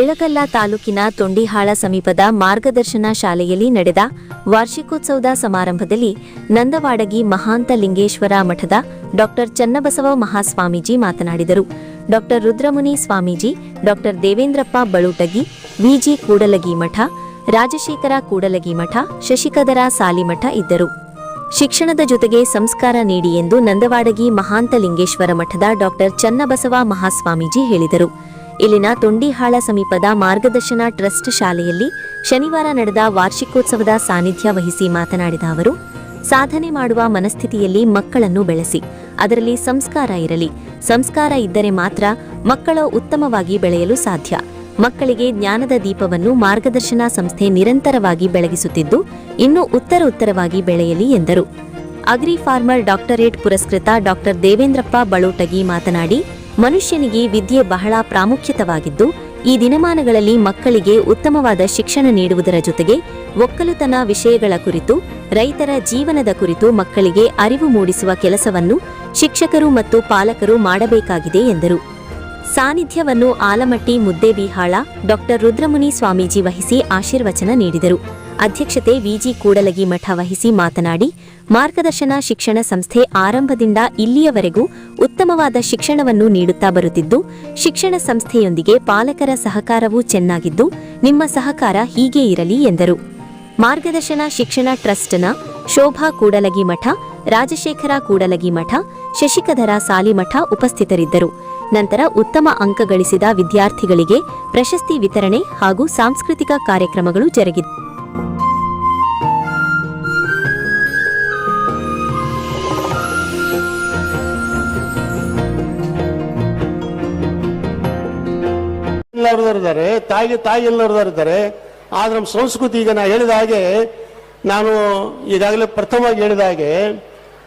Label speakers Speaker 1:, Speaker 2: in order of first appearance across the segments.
Speaker 1: ಇಳಕಲ್ಲ ತಾಲೂಕಿನ ತೊಂಡಿಹಾಳ ಸಮೀಪದ ಮಾರ್ಗದರ್ಶನ ಶಾಲೆಯಲ್ಲಿ ನಡೆದ ವಾರ್ಷಿಕೋತ್ಸವದ ಸಮಾರಂಭದಲ್ಲಿ ನಂದವಾಡಗಿ ಮಹಾಂತ ಲಿಂಗೇಶ್ವರ ಮಠದ ಡಾಕ್ಟರ್ ಚನ್ನಬಸವ ಮಹಾಸ್ವಾಮೀಜಿ ಮಾತನಾಡಿದರು. ಡಾಕ್ಟರ್ ರುದ್ರಮುನಿ ಸ್ವಾಮೀಜಿ, ಡಾಕ್ಟರ್ ದೇವೇಂದ್ರಪ್ಪ ಬಳುಟಗಿ, ವಿಜಿ ಕೂಡಲಗಿ ಮಠ, ರಾಜಶೇಖರ ಕೂಡಲಗಿ ಮಠ, ಶಶಿಕದರ ಸಾಲಿಮಠ ಇದ್ದರು. ಶಿಕ್ಷಣದ ಜೊತೆಗೆ ಸಂಸ್ಕಾರ ನೀಡಿ ಎಂದು ನಂದವಾಡಗಿ ಮಹಾಂತ ಲಿಂಗೇಶ್ವರ ಮಠದ ಡಾಕ್ಟರ್ ಚನ್ನಬಸವ ಮಹಾಸ್ವಾಮೀಜಿ ಹೇಳಿದರು. ಇಲ್ಲಿನ ತೊಂಡಿಹಾಳ ಸಮೀಪದ ಮಾರ್ಗದರ್ಶನ ಟ್ರಸ್ಟ್ ಶಾಲೆಯಲ್ಲಿ ಶನಿವಾರ ನಡೆದ ವಾರ್ಷಿಕೋತ್ಸವದ ಸಾನ್ನಿಧ್ಯ ವಹಿಸಿ ಮಾತನಾಡಿದ ಅವರು, ಸಾಧನೆ ಮಾಡುವ ಮನಸ್ಥಿತಿಯಲ್ಲಿ ಮಕ್ಕಳನ್ನು ಬೆಳೆಸಿ, ಅದರಲ್ಲಿ ಸಂಸ್ಕಾರ ಇರಲಿ. ಸಂಸ್ಕಾರ ಇದ್ದರೆ ಮಾತ್ರ ಮಕ್ಕಳು ಉತ್ತಮವಾಗಿ ಬೆಳೆಯಲು ಸಾಧ್ಯ. ಮಕ್ಕಳಿಗೆ ಜ್ಞಾನದ ದೀಪವನ್ನು ಮಾರ್ಗದರ್ಶನ ಸಂಸ್ಥೆ ನಿರಂತರವಾಗಿ ಬೆಳಗಿಸುತ್ತಿದ್ದು, ಇನ್ನೂ ಉತ್ತರ ಉತ್ತರವಾಗಿ ಬೆಳೆಯಲಿ ಎಂದರು. ಅಗ್ರಿ ಫಾರ್ಮರ್ ಡಾಕ್ಟರೇಟ್ ಪುರಸ್ಕೃತ ಡಾಕ್ಟರ್ ದೇವೇಂದ್ರಪ್ಪ ಬಳೋಟಗಿ ಮಾತನಾಡಿ ಮನುಷ್ಯನಿಗೆ ವಿದ್ಯೆ ಬಹಳ ಪ್ರಾಮುಖ್ಯತವಾಗಿದ್ದು, ಈ ದಿನಮಾನಗಳಲ್ಲಿ ಮಕ್ಕಳಿಗೆ ಉತ್ತಮವಾದ ಶಿಕ್ಷಣ ನೀಡುವುದರ ಜೊತೆಗೆ ಒಕ್ಕಲುತನ ವಿಷಯಗಳ ಕುರಿತು, ರೈತರ ಜೀವನದ ಕುರಿತು ಮಕ್ಕಳಿಗೆ ಅರಿವು ಮೂಡಿಸುವ ಕೆಲಸವನ್ನು ಶಿಕ್ಷಕರು ಮತ್ತು ಪಾಲಕರು ಮಾಡಬೇಕಾಗಿದೆ ಎಂದರು. ಸಾನ್ನಿಧ್ಯವನ್ನು ಆಲಮಟ್ಟಿ ಮುದ್ದೇಬಿಹಾಳ ಡಾಕ್ಟರ್ ರುದ್ರಮುನಿ ಸ್ವಾಮೀಜಿ ವಹಿಸಿ ಆಶೀರ್ವಚನ ನೀಡಿದರು. ಅಧ್ಯಕ್ಷತೆ ವಿಜಿ ಕೂಡಲಗಿ ಮಠ ವಹಿಸಿ ಮಾತನಾಡಿ ಮಾರ್ಗದರ್ಶನ ಶಿಕ್ಷಣ ಸಂಸ್ಥೆ ಆರಂಭದಿಂದ ಇಲ್ಲಿಯವರೆಗೂ ಉತ್ತಮವಾದ ಶಿಕ್ಷಣವನ್ನು ನೀಡುತ್ತಾ ಬರುತ್ತಿದ್ದು, ಶಿಕ್ಷಣ ಸಂಸ್ಥೆಯೊಂದಿಗೆ ಪಾಲಕರ ಸಹಕಾರವೂ ಚೆನ್ನಾಗಿದ್ದು, ನಿಮ್ಮ ಸಹಕಾರ ಹೀಗೆ ಇರಲಿ ಎಂದರು. ಮಾರ್ಗದರ್ಶನ ಶಿಕ್ಷಣ ಟ್ರಸ್ಟ್ನ ಶೋಭಾ ಕೂಡಲಗಿ ಮಠ, ರಾಜಶೇಖರ ಕೂಡಲಗಿ ಮಠ, ಶಶಿಕಧರ ಸಾಲಿಮಠ ಉಪಸ್ಥಿತರಿದ್ದರು. ನಂತರ ಉತ್ತಮ ಅಂಕ ಗಳಿಸಿದ ವಿದ್ಯಾರ್ಥಿಗಳಿಗೆ ಪ್ರಶಸ್ತಿ ವಿತರಣೆ ಹಾಗೂ ಸಾಂಸ್ಕೃತಿಕ ಕಾರ್ಯಕ್ರಮಗಳು ಜರುಗಿದವು
Speaker 2: ಇದ್ದಾರೆ ತಾಯಿಗೆ ತಾಯಿ ಇಲ್ಲವ್ರದವ್ರು ಇದ್ದಾರೆ ಆದ್ರೆ ನಮ್ಮ ಸಂಸ್ಕೃತಿ ಈಗ ನಾ ಹೇಳಿದ ಹಾಗೆ, ನಾನು ಈಗಾಗಲೇ ಪ್ರಥಮವಾಗಿ ಹೇಳಿದ ಹಾಗೆ,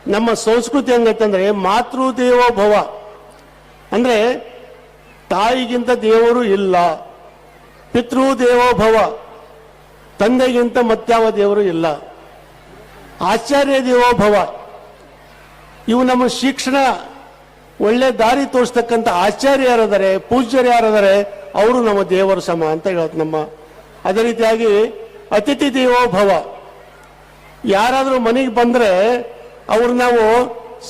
Speaker 2: ನಮ್ಮ ಸಂಸ್ಕೃತಿ ಹೆಂಗಂತಂದ್ರೆ ಮಾತೃ ದೇವೋ ಭವ. ಅಂದ್ರೆ ತಾಯಿಗಿಂತ ದೇವರು ಇಲ್ಲ, ಪಿತೃ ದೇವೋ ಭವ, ತಂದೆಗಿಂತ ಮತ್ಯಾವ ದೇವರು ಇಲ್ಲ. ಆಚಾರ್ಯ ದೇವೋ ಭವ. ಇವು ನಮ್ಮ ಶಿಕ್ಷಣ ಒಳ್ಳೆ ದಾರಿ ತೋರಿಸ್ತಕ್ಕಂಥ ಆಚಾರ್ಯ ಯಾರದಾರೆ, ಪೂಜ್ಯರು ಯಾರದಾರೆ ಅವರು ನಮ್ಮ ದೇವರ ಸಮ ಅಂತ ಹೇಳೋದು ನಮ್ಮ, ಅದೇ ರೀತಿಯಾಗಿ ಅತಿಥಿ ದೇವೋ ಭವ ಯಾರಾದರೂ ಮನೆಗೆ ಬಂದರೆ ಅವ್ರು ನಾವು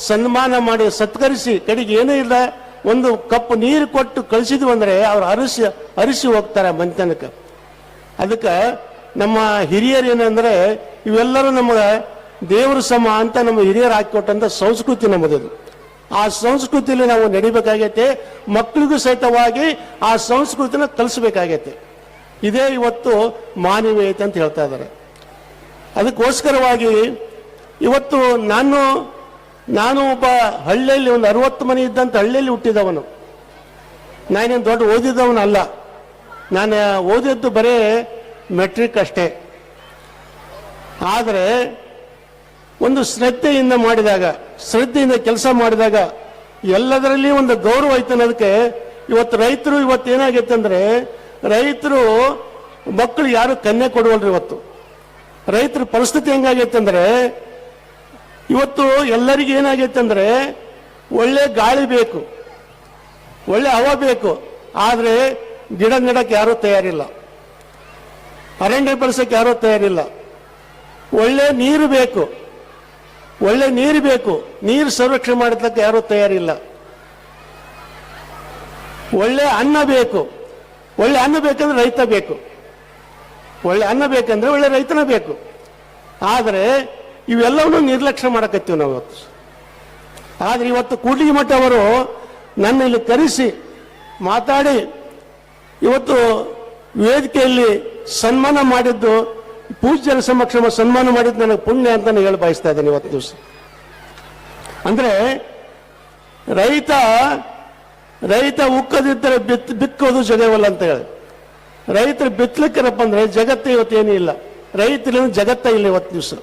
Speaker 2: ಸನ್ಮಾನ ಮಾಡಿ ಸತ್ಕರಿಸಿ, ಕಡೆಗೆ ಏನೂ ಇಲ್ಲ, ಒಂದು ಕಪ್ ನೀರು ಕೊಟ್ಟು ಕಳಿಸಿದ್ವಿ ಅಂದರೆ ಅವ್ರು ಅರಿಸಿ ಅರಿಸಿ ಹೋಗ್ತಾರೆ ಮನೆತನಕ್ಕೆ ಅದಕ್ಕೆ ನಮ್ಮ ಹಿರಿಯರು ಏನಂದರೆ, ಇವೆಲ್ಲರೂ ನಮಗೆ ದೇವರ ಸಮ ಅಂತ ನಮ್ಮ ಹಿರಿಯರು ಹಾಕಿಕೊಟ್ಟಂಥ ಸಂಸ್ಕೃತಿ ನಮ್ಮದು ಆ ಸಂಸ್ಕೃತಿಯಲ್ಲಿ ನಾವು ನಡಿಬೇಕಾಗೈತೆ, ಮಕ್ಕಳಿಗೂ ಸಹಿತವಾಗಿ ಆ ಸಂಸ್ಕೃತಿನ ಕಲಿಸ್ಬೇಕಾಗೈತೆ. ಇದೇ ಇವತ್ತು ಮಾನವೀಯತೆ ಅಂತ ಹೇಳ್ತಾ ಇದ್ದಾರೆ. ಅದಕ್ಕೋಸ್ಕರವಾಗಿ ಇವತ್ತು ನಾನು ನಾನು ಒಬ್ಬ ಹಳ್ಳಿಯಲ್ಲಿ ಒಂದು ಅರವತ್ತು ಮನೆ ಇದ್ದಂಥ ಹಳ್ಳಿಯಲ್ಲಿ ಹುಟ್ಟಿದವನು. ನಾನೇನು ದೊಡ್ಡ ಓದಿದವನಲ್ಲ. ನಾನು ಓದಿದ್ದು ಬರೇ ಮೆಟ್ರಿಕ್ ಅಷ್ಟೇ. ಆದರೆ ಒಂದು ಶ್ರದ್ಧೆಯಿಂದ ಮಾಡಿದಾಗ ಶ್ರದ್ಧೆಯಿಂದ ಕೆಲಸ ಮಾಡಿದಾಗ ಎಲ್ಲದರಲ್ಲಿ ಒಂದು ಗೌರವ ಐತೆ ಅನ್ನೋದಕ್ಕೆ ಇವತ್ತು ರೈತರು ಇವತ್ತು ಏನಾಗೈತೆ ಅಂದ್ರೆ, ರೈತರು ಮಕ್ಕಳು ಯಾರು ಕನ್ಯೆ ಕೊಡುವಲ್ರಿ ಇವತ್ತು? ರೈತರ ಪರಿಸ್ಥಿತಿ ಹೆಂಗಾಗೈತೆ ಅಂದ್ರೆ, ಇವತ್ತು ಎಲ್ಲರಿಗೂ ಏನಾಗೈತೆ ಅಂದ್ರೆ, ಒಳ್ಳೆ ಗಾಳಿ ಬೇಕು. ಒಳ್ಳೆ ಹವಾ ಬೇಕು. ಆದ್ರೆ ಗಿಡ ನೆಡಕ್ಕೆ ಯಾರೂ ತಯಾರಿಲ್ಲ. ಅರಣ್ಯ ಬೆಳೆಸಕ್ಕೆ ಯಾರೂ ತಯಾರಿಲ್ಲ. ಒಳ್ಳೆ ನೀರು ಬೇಕು. ಒಳ್ಳೆ ನೀರು ಬೇಕು. ನೀರು ಸಂರಕ್ಷಣೆ ಮಾಡತಕ್ಕ ಯಾರೂ ತಯಾರಿಲ್ಲ. ಒಳ್ಳೆ ಅನ್ನ ಬೇಕು. ಒಳ್ಳೆ ಅನ್ನ ಬೇಕಂದ್ರೆ ರೈತ ಬೇಕು. ಒಳ್ಳೆ ಅನ್ನ ಬೇಕಂದ್ರೆ ಒಳ್ಳೆ ರೈತನ ಬೇಕು. ಆದರೆ ಇವೆಲ್ಲವನ್ನೂ ನಿರ್ಲಕ್ಷ್ಯ ಮಾಡಕತ್ತೀವಿ ನಾವು ಇವತ್ತು. ಆದ್ರೆ ಇವತ್ತು ಕೂಡ್ಲಿಗಿ ಮಠ ಅವರು ನನ್ನ ಇಲ್ಲಿ ಕರೆಸಿ ಮಾತಾಡಿ. ಇವತ್ತು ವೇದಿಕೆಯಲ್ಲಿ ಸನ್ಮಾನ ಮಾಡಿದ್ದು ಪೂಜ್ಯರ ಸಮಕ್ಷಮ ಸನ್ಮಾನ ಮಾಡಿದ್ದು ನನಗೆ ಪುಣ್ಯ ಅಂತ ನಾನು ಹೇಳಿ ಬಯಸ್ತಾ ಇದ್ದೇನೆ ಇವತ್ತು ದಿವಸ. ಅಂದ್ರೆ ರೈತ ರೈತ ಉಕ್ಕದಿದ್ದರೆ ಬಿತ್, ಬಿಕ್ಕೋದು ಜಗವಲ್ಲ ಅಂತ ಹೇಳಿ. ರೈತರು ಬಿತ್ತಲಿಕ್ಕರಪ್ಪ ಅಂದ್ರೆ ಇವತ್ತು ಏನೂ ಇಲ್ಲ. ರೈತರಿಂದ ಜಗತ್ತ ಇಲ್ಲ ಇವತ್ತು ದಿವಸ.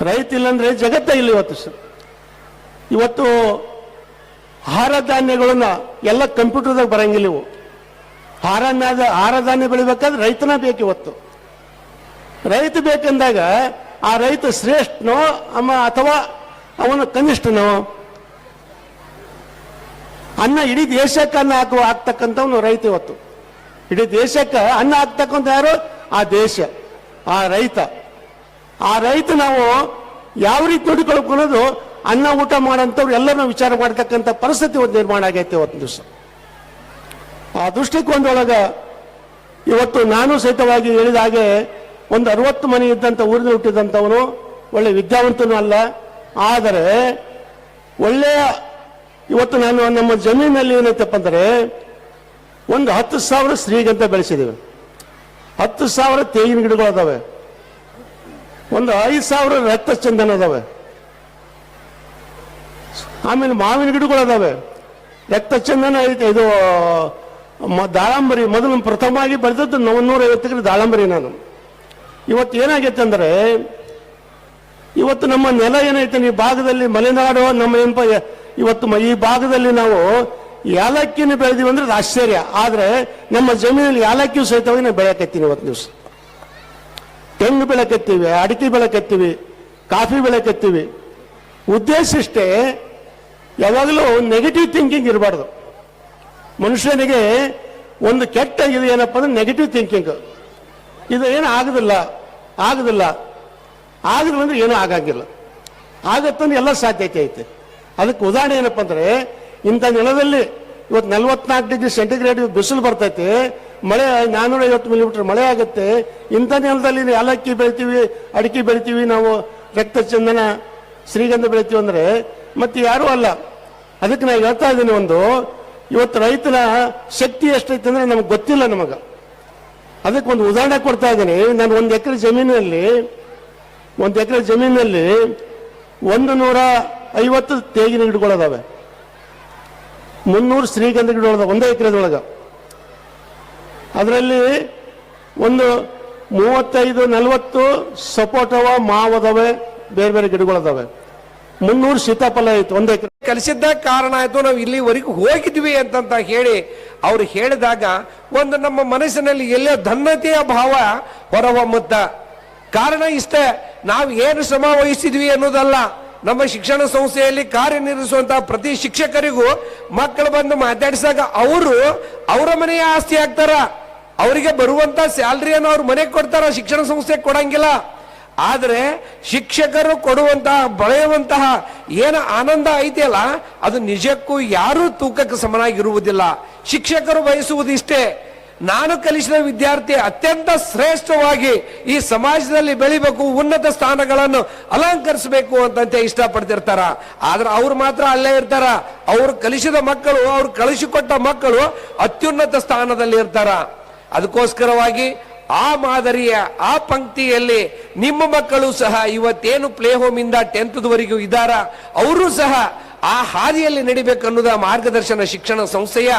Speaker 2: ರೈತ ಇಲ್ಲಂದ್ರೆ ಜಗತ್ತ ಇಲ್ಲ ಇವತ್ತು ಸರ್ ಇವತ್ತು ಆಹಾರ ಧಾನ್ಯಗಳನ್ನ ಎಲ್ಲ ಕಂಪ್ಯೂಟರ್ದಾಗ ಬರಂಗಿಲ್ಲ ಇವು. ಆಹಾರ ಆಹಾರ ಧಾನ್ಯ ಬೆಳಿಬೇಕಾದ್ರೆ ರೈತನ ಬೇಕು ಇವತ್ತು. ರೈತ ಬೇಕೆಂದಾಗ ಆ ರೈತ ಶ್ರೇಷ್ಠನೋ, ಅಮ್ಮ ಅಥವಾ ಅವನ ಕನಿಷ್ಠನೋ, ಅನ್ನ ಇಡೀ ದೇಶಕ್ಕೆ ಅನ್ನ ಹಾಕುವ ಆಗ್ತಕ್ಕಂಥವನು ರೈತ ಇವತ್ತು. ಇಡೀ ದೇಶಕ್ಕೆ ಅನ್ನ ಹಾಕ್ತಕ್ಕಂಥ ಯಾರು? ಆ ದೇಶ, ಆ ರೈತ. ಆ ರೈತ ನಾವು ಯಾವ ರೀತಿ ನೋಡಿಕೊಳ್ಳೋದು ಅನ್ನ ಊಟ ಮಾಡೋಂಥವ್ರು ಎಲ್ಲರನ್ನ ವಿಚಾರ ಮಾಡ್ತಕ್ಕಂಥ ಪರಿಸ್ಥಿತಿ ಒಂದು ನಿರ್ಮಾಣ ಆಗೈತೆ ಇವತ್ತು ದಿವಸ. ಆ ದೃಷ್ಟಿಕೋನದೊಳಗ ಇವತ್ತು ನಾನು ಸಹಿತವಾಗಿ ಹೇಳಿದ ಹಾಗೆ ಒಂದು ಅರವತ್ತು ಮನೆ ಇದ್ದಂಥ ಊರಿನ ಹುಟ್ಟಿದಂಥವನು ಒಳ್ಳೆ ವಿದ್ಯಾವಂತನೂ ಅಲ್ಲ. ಆದರೆ ಒಳ್ಳೆಯ ಇವತ್ತು ನಾನು ನಮ್ಮ ಜಮೀನಲ್ಲಿ ಏನೈತಪ್ಪ ಅಂದರೆ ಒಂದು ಹತ್ತು ಸಾವಿರ ಶ್ರೀಗಂತ ಬೆಳೆಸಿದ್ದೀವಿ. ಹತ್ತು ಸಾವಿರ ತೇಗಿನ ಗಿಡಗಳು ಅದಾವೆ. ಒಂದು ಐದು ಸಾವಿರ ರಕ್ತ ಚಂದನ ಅದಾವೆ. ಆಮೇಲೆ ಮಾವಿನ ಗಿಡಗಳು ಅದಾವೆ. ರಕ್ತ ಚಂದನ ಐತೆ, ಇದು ದಾಳಂಬರಿ ಮೊದಲು ಪ್ರಥಮವಾಗಿ ಬೆಳೆದದ್ದು ನೂರ ಐವತ್ತು ಗಿಡ ದಾಳಂಬರಿ ನಾನು. ಇವತ್ತು ಏನಾಗೈತೆ ಅಂದ್ರೆ, ಇವತ್ತು ನಮ್ಮ ನೆಲ ಏನೈತೆ, ಈ ಭಾಗದಲ್ಲಿ ಮಲೆನಾಡು, ನಮ್ಮ ಏನಪ್ಪ ಇವತ್ತು ಈ ಭಾಗದಲ್ಲಿ ನಾವು ಏಲಕ್ಕಿನ ಬೆಳೆದೀವಿ ಅಂದ್ರೆ ಅದು ಆಶ್ಚರ್ಯ. ಆದ್ರೆ ನಮ್ಮ ಜಮೀನಲ್ಲಿ ಯಾಲಕ್ಕಿ ಸಹಿತವಾಗಿ ನಾವು ಬೆಳೆಯಕತ್ತೀನಿ ಇವತ್ತು ದಿವಸ. ತೆಂಗು ಬೆಳಕತ್ತೀವಿ, ಅಡಿಕೆ ಬೆಳಕತ್ತೀವಿ, ಕಾಫಿ ಬೆಳಕತ್ತೀವಿ. ಉದ್ದೇಶ ಇಷ್ಟೇ, ಯಾವಾಗಲೂ ನೆಗೆಟಿವ್ ಥಿಂಕಿಂಗ್ ಇರಬಾರ್ದು. ಮನುಷ್ಯನಿಗೆ ಒಂದು ಕೆಟ್ಟ ಇದು ಏನಪ್ಪ ಅಂದ್ರೆ ನೆಗೆಟಿವ್ ಥಿಂಕಿಂಗ್ ಇದು ಏನು ಆಗುದಿಲ್ಲ ಆಗುದಿಲ್ಲ. ಆಗದಿಲ್ಲ ಅಂದ್ರೆ ಏನೂ ಆಗಂಗಿಲ್ಲ. ಆಗತ್ತಂದ್ರೆ ಎಲ್ಲ ಸಾಧ್ಯತೆ ಐತೆ. ಅದಕ್ಕೆ ಉದಾಹರಣೆ ಏನಪ್ಪ ಅಂದ್ರೆ, ಇಂಥ ನೆಲದಲ್ಲಿ ಇವತ್ತು ನಲವತ್ನಾಲ್ಕು ಡಿಗ್ರಿ ಸೆಂಟಿಗ್ರೇಡ್ ಬಿಸಿಲು ಬರ್ತೈತೆ, ಮಳೆ ನಾನ್ನೂರ ಐವತ್ತು ಮಿಲಿಮೀಟರ್ ಮಳೆ ಆಗುತ್ತೆ, ಇಂಥ ನೆಲದಲ್ಲಿ ಏಲಕ್ಕಿ ಬೆಳಿತೀವಿ, ಅಡಿಕೆ ಬೆಳಿತೀವಿ, ನಾವು ರಕ್ತ ಚಂದನ ಶ್ರೀಗಂಧ ಬೆಳಿತೀವಿ ಅಂದ್ರೆ, ಮತ್ತೆ ಯಾರೂ ಅಲ್ಲ. ಅದಕ್ಕೆ ನಾನು ಹೇಳ್ತಾ ಇದ್ದೀನಿ ಒಂದು, ಇವತ್ತು ರೈತನ ಶಕ್ತಿ ಎಷ್ಟೈತೆ ಅಂದ್ರೆ ನಮಗೆ ಗೊತ್ತಿಲ್ಲ ನಮಗೆ. ಅದಕ್ಕೆ ಒಂದು ಉದಾಹರಣೆ ಕೊಡ್ತಾ ಇದ್ದೀನಿ. ನಾನು ಒಂದು ಎಕರೆ ಜಮೀನಲ್ಲಿ, ಒಂದು ಎಕರೆ ಜಮೀನಲ್ಲಿ ಒಂದು ನೂರ ಐವತ್ತು ತೇಗಿನ ಗಿಡಗಳದಾವೆ. ಮುನ್ನೂರು ಶ್ರೀಗಂಧ ಗಿಡಗಳದಾವೆ, ಒಂದೇ ಎಕರೆದೊಳಗೆ. ಅದರಲ್ಲಿ ಒಂದು ಮೂವತ್ತೈದು, ನಲವತ್ತು ಸಪೋಟವ ಮಾವದವೆ ಬೇರೆ ಬೇರೆ ಗಿಡಗಳದಾವೆ. ಮುನ್ನೂರು ಸೀತಾಫಲ ಆಯಿತು ಒಂದೇ ಎಕರೆ.
Speaker 3: ಕಲಿಸಿದ್ದ ಕಾರಣ ಆಯಿತು, ನಾವು ಇಲ್ಲಿವರೆಗೂ ಹೋಗಿದ್ವಿ ಅಂತಂತ ಹೇಳಿ ಅವ್ರು ಹೇಳಿದಾಗ ಒಂದು ನಮ್ಮ ಮನಸ್ಸಿನಲ್ಲಿ ಎಲ್ಲ ಧನ್ಯತೆಯ ಭಾವ ಹೊರಹೊಮ್ಮುತ್ತ ಕಾರಣ ಇಷ್ಟೇ, ನಾವು ಏನು ಶ್ರಮ ವಹಿಸಿದ್ವಿ ಅನ್ನೋದಲ್ಲ. ನಮ್ಮ ಶಿಕ್ಷಣ ಸಂಸ್ಥೆಯಲ್ಲಿ ಕಾರ್ಯನಿರ್ವಹಿಸುವಂತಹ ಪ್ರತಿ ಶಿಕ್ಷಕರಿಗೂ ಮಕ್ಕಳು ಬಂದು ಮಾತಾಡಿಸಿದಾಗ ಅವರು ಅವರ ಮನೆಯ ಆಸ್ತಿ ಆಗ್ತಾರ. ಅವರಿಗೆ ಬರುವಂತ ಸ್ಯಾಲ್ರಿಯನ್ನು ಅವ್ರ ಮನೆಗೆ ಕೊಡ್ತಾರ, ಶಿಕ್ಷಣ ಸಂಸ್ಥೆ ಕೊಡಂಗಿಲ್ಲ. ಆದ್ರೆ ಶಿಕ್ಷಕರು ಕೊಡುವಂತಹ ಬಳೆಯುವಂತಹ ಏನು ಆನಂದ ಐತಿಯಲ್ಲ, ಅದು ನಿಜಕ್ಕೂ ಯಾರೂ ತೂಕಕ್ಕೆ ಸಮನಾಗಿರುವುದಿಲ್ಲ. ಶಿಕ್ಷಕರು ಬಯಸುವುದು ಇಷ್ಟೇ. ನಾನು ಕಲಿಸಿದ ವಿದ್ಯಾರ್ಥಿ ಅತ್ಯಂತ ಶ್ರೇಷ್ಠವಾಗಿ ಈ ಸಮಾಜದಲ್ಲಿ ಬೆಳಿಬೇಕು, ಉನ್ನತ ಸ್ಥಾನಗಳನ್ನು ಅಲಂಕರಿಸಬೇಕು ಅಂತಂತೆ ಇಷ್ಟಪಡ್ತಿರ್ತಾರ. ಆದ್ರೆ ಅವ್ರು ಮಾತ್ರ ಅಲ್ಲೇ ಇರ್ತಾರ. ಅವ್ರು ಕಲಿಸಿದ ಮಕ್ಕಳು, ಅವ್ರು ಕಳಿಸಿಕೊಟ್ಟ ಮಕ್ಕಳು ಅತ್ಯುನ್ನತ ಸ್ಥಾನದಲ್ಲಿ ಇರ್ತಾರ. ಅದಕ್ಕೋಸ್ಕರವಾಗಿ ಆ ಮಾದರಿಯ, ಆ ಪಂಕ್ತಿಯಲ್ಲಿ ನಿಮ್ಮ ಮಕ್ಕಳು ಸಹ ಇವತ್ತೇನು ಪ್ಲೇ ಹೋಮ್ ಇಂದ ಟೆಂತ್ ವರೆಗೂ ಇದ್ದಾರ, ಅವರು ಸಹ ಆ ಹಾದಿಯಲ್ಲಿ ನಡಿಬೇಕನ್ನುವುದ ಮಾರ್ಗದರ್ಶನ ಶಿಕ್ಷಣ ಸಂಸ್ಥೆಯ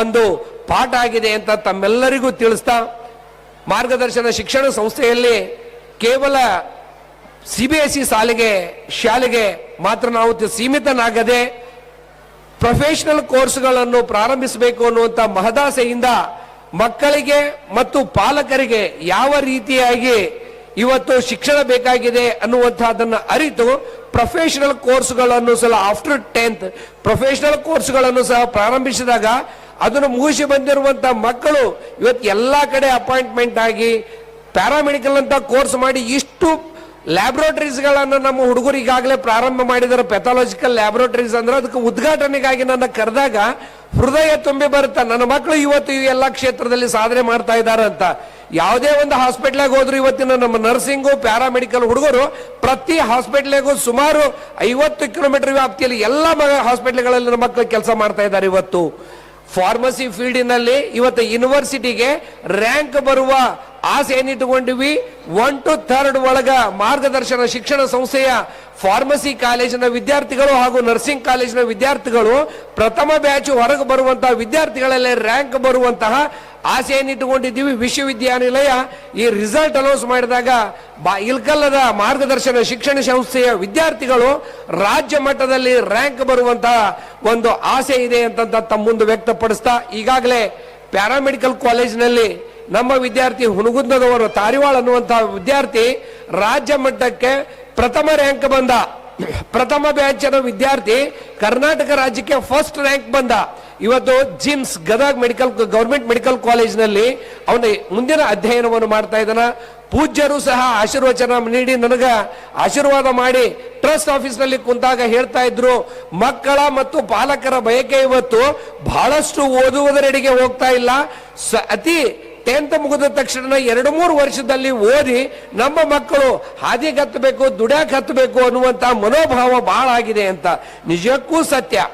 Speaker 3: ಒಂದು ಪಾಠ ಆಗಿದೆ ಅಂತ ತಮ್ಮೆಲ್ಲರಿಗೂ ತಿಳಿಸ್ತಾ, ಮಾರ್ಗದರ್ಶನ ಶಿಕ್ಷಣ ಸಂಸ್ಥೆಯಲ್ಲಿ ಕೇವಲ ಸಿ ಬಿ ಎಸ್ ಇ ಶಾಲೆಗೆ ಶಾಲೆಗೆ ಮಾತ್ರ ನಾವು ಸೀಮಿತನಾಗದೆ, ಪ್ರೊಫೆಷನಲ್ ಕೋರ್ಸ್ಗಳನ್ನು ಪ್ರಾರಂಭಿಸಬೇಕು ಅನ್ನುವಂತ ಮಹದಾಸೆಯಿಂದ ಮಕ್ಕಳಿಗೆ ಮತ್ತು ಪಾಲಕರಿಗೆ ಯಾವ ರೀತಿಯಾಗಿ ಇವತ್ತು ಶಿಕ್ಷಣ ಬೇಕಾಗಿದೆ ಅನ್ನುವಂತಹದನ್ನ ಅರಿತು ಪ್ರೊಫೆಷನಲ್ ಕೋರ್ಸ್ಗಳನ್ನು ಸಲ ಆಫ್ಟರ್ ಟೆಂತ್ ಪ್ರೊಫೆಷನಲ್ ಕೋರ್ಸ್ಗಳನ್ನು ಸಹ ಪ್ರಾರಂಭಿಸಿದಾಗ ಅದನ್ನು ಮುಗಿಸಿ ಬಂದಿರುವಂತಹ ಮಕ್ಕಳು ಇವತ್ತು ಎಲ್ಲಾ ಕಡೆ ಅಪಾಯಿಂಟ್ಮೆಂಟ್ ಆಗಿ ಪ್ಯಾರಾಮೆಡಿಕಲ್ ಅಂತ ಕೋರ್ಸ್ ಮಾಡಿ ಇಷ್ಟು ಲ್ಯಾಬ್ರೋಟರೀಸ್ ಗಳನ್ನ ನಮ್ಮ ಹುಡುಗರು ಈಗಾಗಲೇ ಪ್ರಾರಂಭ ಮಾಡಿದರೆ ಪೆಥಾಲಜಿಕಲ್ ಲ್ಯಾಬ್ರೋಟರೀಸ್ ಅಂದ್ರೆ ಅದಕ್ಕೆ ಉದ್ಘಾಟನೆಗಾಗಿ ನನ್ನ ಕರೆದಾಗ ಹೃದಯ ತುಂಬಿ ಬರುತ್ತೆ, ನನ್ನ ಮಕ್ಕಳು ಇವತ್ತು ಎಲ್ಲ ಕ್ಷೇತ್ರದಲ್ಲಿ ಸಾಧನೆ ಮಾಡ್ತಾ ಇದ್ದಾರೆ ಅಂತ. ಯಾವುದೇ ಒಂದು ಹಾಸ್ಪಿಟ್ಲಾಗ ಹೋದ್ರು ಇವತ್ತಿನ ನಮ್ಮ ನರ್ಸಿಂಗು, ಪ್ಯಾರಾಮೆಡಿಕಲ್ ಹುಡುಗರು ಪ್ರತಿ ಹಾಸ್ಪಿಟ್ಲಿಗೂ ಸುಮಾರು ಐವತ್ತು ಕಿಲೋಮೀಟರ್ ವ್ಯಾಪ್ತಿಯಲ್ಲಿ ಎಲ್ಲ ಹಾಸ್ಪಿಟ್ಲ್ಗಳಲ್ಲಿ ನಮ್ಮ ಮಕ್ಕಳು ಕೆಲಸ ಮಾಡ್ತಾ ಇದ್ದಾರೆ ಇವತ್ತು. ಫಾರ್ಮಸಿ ಫೀಲ್ಡಿನಲ್ಲಿ ಇವತ್ತು ಯೂನಿವರ್ಸಿಟಿಗೆ ರ್ಯಾಂಕ್ ಬರುವ ಆಸೆ ಏನಿಟ್ಟುಕೊಂಡಿವಿ? ಒನ್ ಟು ಥರ್ಡ್ ಒಳಗ ಮಾರ್ಗದರ್ಶನ ಶಿಕ್ಷಣ ಸಂಸ್ಥೆಯ ಫಾರ್ಮಸಿ ಕಾಲೇಜಿನ ವಿದ್ಯಾರ್ಥಿಗಳು ಹಾಗೂ ನರ್ಸಿಂಗ್ ಕಾಲೇಜಿನ ವಿದ್ಯಾರ್ಥಿಗಳು ಪ್ರಥಮ ಬ್ಯಾಚ್ ಹೊರಗೆ ಬರುವಂತಹ ವಿದ್ಯಾರ್ಥಿಗಳಲ್ಲಿ ರ್ಯಾಂಕ್ ಬರುವಂತಹ ಆಸೆ ಏನಿಟ್ಟುಕೊಂಡಿದ್ದೀವಿ. ವಿಶ್ವವಿದ್ಯಾನಿಲಯ ಈ ರಿಸಲ್ಟ್ ಅನೌನ್ಸ್ ಮಾಡಿದಾಗ ಇಲ್ಕಲ್ಲದ ಮಾರ್ಗದರ್ಶನ ಶಿಕ್ಷಣ ಸಂಸ್ಥೆಯ ವಿದ್ಯಾರ್ಥಿಗಳು ರಾಜ್ಯ ಮಟ್ಟದಲ್ಲಿ ರ್ಯಾಂಕ್ ಬರುವಂತಹ ಒಂದು ಆಸೆ ಇದೆ ಅಂತ ತಮ್ಮ ಮುಂದೆ ವ್ಯಕ್ತಪಡಿಸ್ತಾ ಈಗಾಗಲೇ ಪ್ಯಾರಾಮೆಡಿಕಲ್ ಕಾಲೇಜಿನಲ್ಲಿ ನಮ್ಮ ವಿದ್ಯಾರ್ಥಿ ಹುಣಗುಂದದವರು ತಾರಿವಾಳ ಅನ್ನುವಂತಹ ವಿದ್ಯಾರ್ಥಿ ರಾಜ್ಯ ಮಟ್ಟಕ್ಕೆ ಪ್ರಥಮ ರ್ಯಾಂಕ್ ಬಂದ. ಪ್ರಥಮ ಬ್ಯಾಚಿನ ವಿದ್ಯಾರ್ಥಿ ಕರ್ನಾಟಕ ರಾಜ್ಯಕ್ಕೆ ಫಸ್ಟ್ ರ್ಯಾಂಕ್ ಬಂದ. ಇವತ್ತು GIMS Gadag medical government medical ಕಾಲೇಜ್ನಲ್ಲಿ ಅವನ ಮುಂದಿನ ಅಧ್ಯಯನವನ್ನು ಮಾಡ್ತಾ ಇದ್ದಾನ. ಪೂಜ್ಯರು ಸಹ ಆಶೀರ್ವಚನ ನೀಡಿ ನನಗ ಆಶೀರ್ವಾದ ಮಾಡಿ ಟ್ರಸ್ಟ್ ಆಫೀಸ್ನಲ್ಲಿ ಕುಂತಾಗ ಹೇಳ್ತಾ ಇದ್ರು. ಮಕ್ಕಳ ಮತ್ತು ಪಾಲಕರ ಬಯಕೆ ಇವತ್ತು ಬಹಳಷ್ಟು ಓದುವುದರೆಡೆಗೆ ಹೋಗ್ತಾ ಇಲ್ಲ. ಅತಿ ಟೆಂತ್ ಮುಗಿದ ತಕ್ಷಣ ಎರಡು ಮೂರು ವರ್ಷದಲ್ಲಿ ಓದಿ ನಮ್ಮ ಮಕ್ಕಳು ಹಾದಿಗೆ ಹತ್ತಬೇಕು ದುಡ್ಯಾಕ್ ಹತ್ತಬೇಕು ಅನ್ನುವಂತ ಮನೋಭಾವ ಬಹಳ ಆಗಿದೆ ಅಂತ. ನಿಜಕ್ಕೂ ಸತ್ಯ.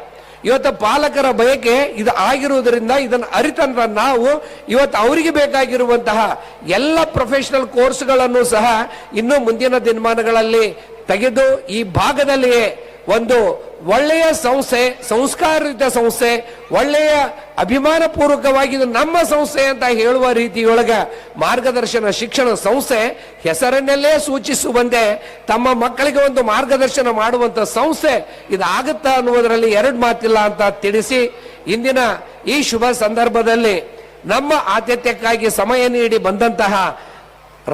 Speaker 3: ಇವತ್ತು ಪಾಲಕರ ಬಯಕೆ ಇದು ಆಗಿರುವುದರಿಂದ ಇದನ್ನು ಅರಿತಂತ ನಾವು ಇವತ್ತು ಅವರಿಗೆ ಬೇಕಾಗಿರುವಂತಹ ಎಲ್ಲ ಪ್ರೊಫೆಷನಲ್ ಕೋರ್ಸ್ಗಳನ್ನು ಸಹ ಇನ್ನು ಮುಂದಿನ ದಿನಮಾನಗಳಲ್ಲಿ ತೆಗೆದು ಈ ಭಾಗದಲ್ಲಿಯೇ ಒಂದು ಒಳ್ಳೆಯ ಸಂಸ್ಥೆ ಸಂಸ್ಕಾರಿತ ಸಂಸ್ಥೆ, ಒಳ್ಳೆಯ ಅಭಿಮಾನ ಪೂರ್ವಕವಾಗಿ ಇದು ನಮ್ಮ ಸಂಸ್ಥೆ ಅಂತ ಹೇಳುವ ರೀತಿಯೊಳಗ ಮಾರ್ಗದರ್ಶನ ಶಿಕ್ಷಣ ಸಂಸ್ಥೆ ಹೆಸರನ್ನಲ್ಲೇ ಸೂಚಿಸುವಂತೆ ತಮ್ಮ ಮಕ್ಕಳಿಗೆ ಒಂದು ಮಾರ್ಗದರ್ಶನ ಮಾಡುವಂತ ಸಂಸ್ಥೆ ಇದಾಗುತ್ತಾ ಅನ್ನುವುದರಲ್ಲಿ ಎರಡು ಮಾತಿಲ್ಲ ಅಂತ ತಿಳಿಸಿ ಇಂದಿನ ಈ ಶುಭ ಸಂದರ್ಭದಲ್ಲಿ ನಮ್ಮ ಆತಿಥ್ಯಕ್ಕಾಗಿ ಸಮಯ ನೀಡಿ ಬಂದಂತಹ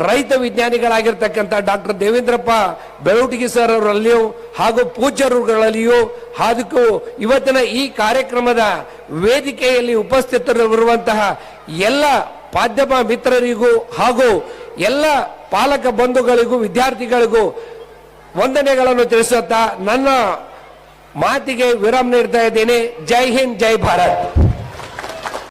Speaker 3: ರೈತ ವಿಜ್ಞಾನಿಗಳಾಗಿರ್ತಕ್ಕಂಥ ಡಾಕ್ಟರ್ ದೇವೇಂದ್ರಪ್ಪ ಬೆಳವಟಿಗೆ ಸರ್ ಅವರಲ್ಲಿಯೂ ಹಾಗೂ ಪೂಜ್ಯರುಗಳಲ್ಲಿಯೂ ಹಾಗೂ ಇವತ್ತಿನ ಈ ಕಾರ್ಯಕ್ರಮದ ವೇದಿಕೆಯಲ್ಲಿ ಉಪಸ್ಥಿತರಿರುವಂತಹ ಎಲ್ಲ ಮಾಧ್ಯಮ ಮಿತ್ರರಿಗೂ ಹಾಗೂ ಎಲ್ಲ ಪಾಲಕ ಬಂಧುಗಳಿಗೂ, ವಿದ್ಯಾರ್ಥಿಗಳಿಗೂ ವಂದನೆಗಳನ್ನು ತಿಳಿಸುತ್ತಾ ನನ್ನ ಮಾತಿಗೆ ವಿರಾಮ ನೀಡ್ತಾ ಇದ್ದೇನೆ. ಜೈ ಹಿಂದ್, ಜೈ ಭಾರತ್.